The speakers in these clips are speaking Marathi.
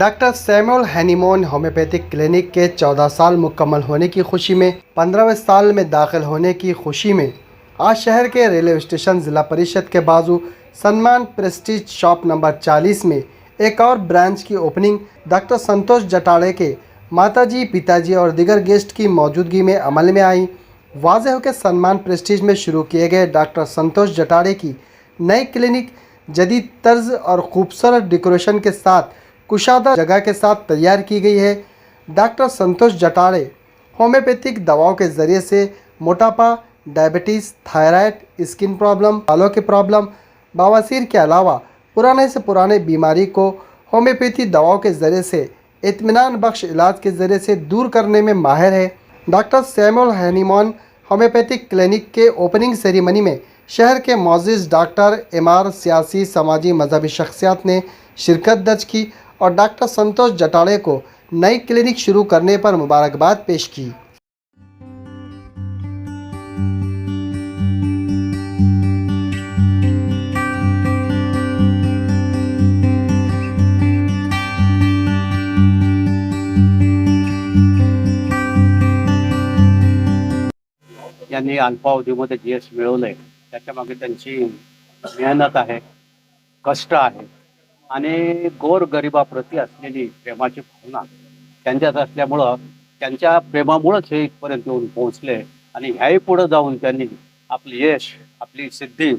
Doctor Samuel Hahnemann homeopathic clinic के 14 साल मुकम्मल होने की खुशी में 15वें साल में दाखिल होने की खुशी में, आज शहर के रेलवे स्टेशन ज़िला परिषद के बाजू सम्मान प्रेस्टीज शॉप नंबर 40 में एक और ब्रांच की ओपनिंग डॉक्टर संतोष जटाड़े के माताजी, पिताजी और दिगर गेस्ट की मौजूदगी में अमल में आई। वाज हो के सम्मान प्रेस्टीज में शुरू किए गए डॉक्टर संतोष जटाड़े की नई क्लिनिक, जदीद तर्ज और खूबसूरत डेकोरेशन के साथ कुशादा जगह के साथ तैयार की गई है। डॉक्टर संतोष जटाड़े होम्योपैथिक दवाओं के ज़रिए से मोटापा, डायबिटीज़, थायराइड, स्किन प्रॉब्लम, बालों की प्रॉब्लम, बवासीर के अलावा पुराने से पुराने बीमारी को होम्योपैथी दवाओं के ज़रिए से, इत्मीनान बख्श इलाज के ज़रिए से दूर करने में माहिर है। Doctor Samuel Hahnemann homeopathic clinic के ओपनिंग सेरेमनी में शहर के मोजिज़ डॉक्टर इमार सियासी समाजी मजहबी शख्सियात ने शिरकत दर्ज की और डॉक्टर संतोष जटाड़े को नई क्लिनिक शुरू करने पर मुबारकबाद पेश की। यांनी अल्पावधीमध्ये एस मिळवलंय. मेहनत आहे, कष्ट आहे. आणि गोर गरिबाप्रती असलेली प्रेमाची भावना त्यांच्यात असल्यामुळं त्यांच्या प्रेमामुळंच हे इथपर्यंत येऊन पोहोचले आणि ह्याही पुढे जाऊन त्यांनी आपलं यश आपली सिद्धी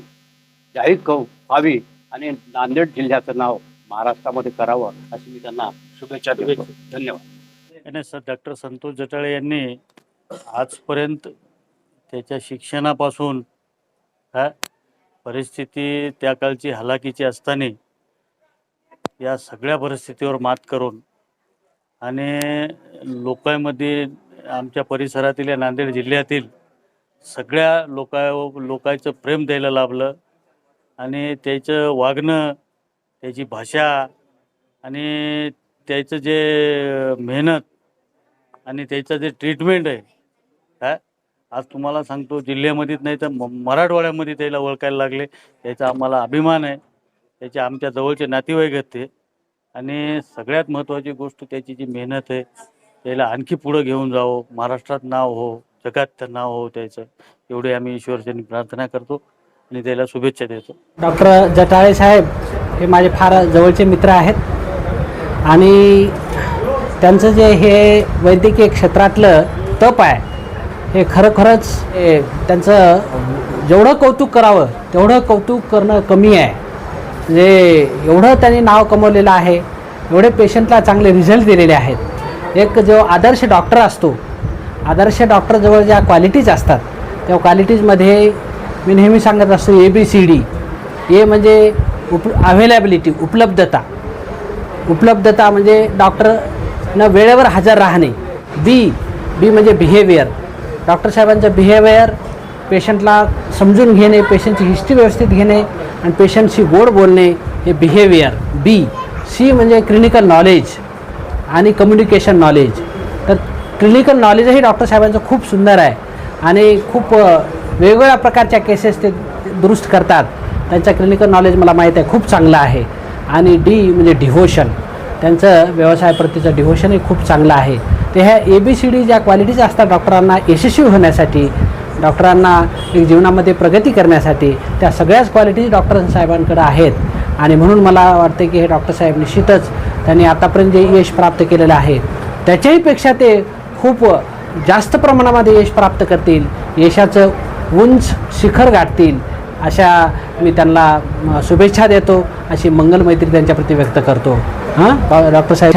जाहीर क व्हावी आणि नांदेड जिल्ह्याचं नाव महाराष्ट्रामध्ये करावं अशी मी त्यांना शुभेच्छा देतो. धन्यवाद. डॉक्टर संतोष जटाळे यांनी आजपर्यंत त्याच्या शिक्षणापासून हा परिस्थिती त्या काळची हलाखीची असताना या सगळ्या परिस्थितीवर मात करून आणि लोकांमध्ये आमच्या परिसरातील या नांदेड जिल्ह्यातील सगळ्या लोका लोकांचं प्रेम द्यायला लाभलं आणि त्याचं वागणं त्याची भाषा आणि त्याचं जे मेहनत आणि त्याचं जे ट्रीटमेंट आहे काय आज तुम्हाला सांगतो जिल्ह्यामध्येच नाही तर म- मराठवाड्यामध्ये त्याला ओळखायला लागले. त्याचा आम्हाला अभिमान आहे. त्याचे आमच्या जवळचे नातेवाईक आहेत ते. आणि सगळ्यात महत्त्वाची गोष्ट त्याची जी मेहनत आहे त्याला आणखी पुढं घेऊन जावं. महाराष्ट्रात नाव हो जगात नाव हो त्याचं. एवढी आम्ही ईश्वरचरणी प्रार्थना करतो आणि त्याला शुभेच्छा देतो. डॉक्टर जटाळे साहेब हे माझे फार जवळचे मित्र आहेत. आणि त्यांचं जे हे वैद्यकीय क्षेत्रातलं तप आहे हे खरोखरच त्यांचं जेवढं कौतुक करावं तेवढं कौतुक करणं कमी आहे. म्हणजे एवढं त्यांनी नाव कमवलेलं आहे एवढे पेशंटला चांगले रिझल्ट दिलेले आहेत. एक जो आदर्श डॉक्टर असतो आदर्श डॉक्टरजवळ ज्या क्वालिटीज असतात त्या क्वालिटीजमध्ये मी नेहमी सांगत असतो ए बी सी डी ए म्हणजे उप अवेलेबिलिटी उपलब्धता. उपलब्धता म्हणजे डॉक्टरनं वेळेवर हजर राहणे. बी बी म्हणजे बिहेवियर डॉक्टर साहेबांचं बिहेवियर पेशंटला समजून घेणे पेशंटची हिस्ट्री व्यवस्थित घेणे आणि पेशंटशी गोड बोलणे हे बिहेवियर बी सी म्हणजे क्लिनिकल नॉलेज आणि कम्युनिकेशन नॉलेज तर क्लिनिकल नॉलेजही डॉक्टर साहेबांचं खूप सुंदर आहे आणि खूप वेगवेगळ्या प्रकारच्या केसेस ते दुरुस्त करतात. त्यांचं क्लिनिकल नॉलेज मला माहीत आहे खूप चांगलं आहे. आणि डी म्हणजे डिव्होशन त्यांचं व्यवसायाप्रतीचं डिव्होशनही खूप चांगलं आहे. ते ह्या ए बी सी डी ज्या क्वालिटीज असतात डॉक्टरांना यशस्वी होण्यासाठी डॉक्टरांना एक जीवनामध्ये प्रगती करण्यासाठी त्या सगळ्याच क्वालिटीज डॉक्टर साहेबांकडे आहेत. आणि म्हणून मला वाटते की हे डॉक्टर साहेब निश्चितच त्यांनी आतापर्यंत जे यश प्राप्त केलेलं आहे त्याच्याहीपेक्षा ते खूप जास्त प्रमाणामध्ये यश प्राप्त करतील यशाचं उंच शिखर गाठतील अशा मी त्यांना शुभेच्छा देतो अशी मंगल मैत्री त्यांच्याप्रती व्यक्त करतो. हां? डॉक्टर साहेब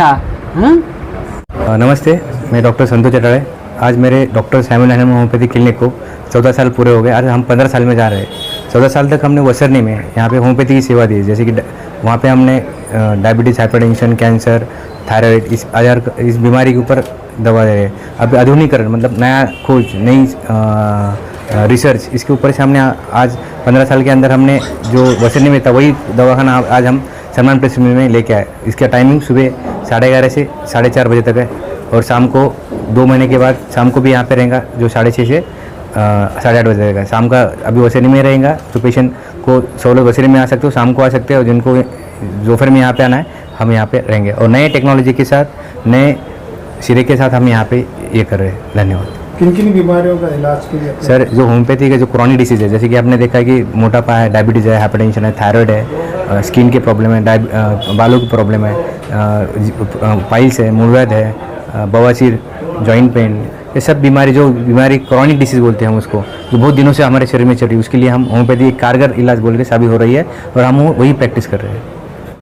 हां? नमस्ते मी डॉक्टर संतोष चटाळे आज मेरे doctor Samuel Hahnemann homeopathy clinic को चौदह साल पूरे हो गए। आज हम पंद्रह साल में जा रहे हैं। चौदह साल तक हमने वसरनी में यहाँ पे होम्योपैथी की सेवा दी जैसे कि वहाँ पे हमने डायबिटीज़, हाइपरटेंशन, कैंसर, थायराइड, इस आजार इस बीमारी के ऊपर दवा दे रहे हैं। अब आधुनिकरण मतलब नया खोज, नई रिसर्च, इसके ऊपर से हमने आज पंद्रह साल के अंदर हमने जो वसरनी में था, वही दवाखाना आज हम सलमान प्रेस में लेके आए। इसका टाइमिंग सुबह साढ़े ग्यारह से साढ़े चार बजे तक है और शाम को दो महीने के बाद शाम को भी यहाँ पे रहेगा जो साढ़े छः से साढ़े आठ बजे रहेगा। शाम का अभी वसैनी में रहेगा तो पेशेंट को सौ लोग वसैनी में आ सकते हो शाम को आ सकते हो जिनको दोपहर में यहाँ पे आना है हम यहाँ पे रहेंगे। और नए टेक्नोलॉजी के साथ नए सिरे के साथ हम यहाँ पे ये कर रहे हैं। धन्यवाद। किन किन बीमारियों का इलाज के लिए सर जो होम्योपैथी का जो क्रॉनिक डिसीज है जैसे कि आपने देखा है कि मोटापा है डायबिटीज़ है हाइपरटेंशन है थायराइड है स्किन के प्रॉब्लम है बालों की प्रॉब्लम है पाइल्स है मूलव्याध है बवासीर जॉइंट पेन ये सब बीमारी जो बीमारी क्रॉनिक डिसीज बोलते हैं हम उसको जो बहुत दिनों से हमारे शरीर में चल रही है उसके लिए हम होम्योपैथी एक कारगर इलाज बोल के साबित हो रही है और हम वो- वही प्रैक्टिस कर रहे हैं।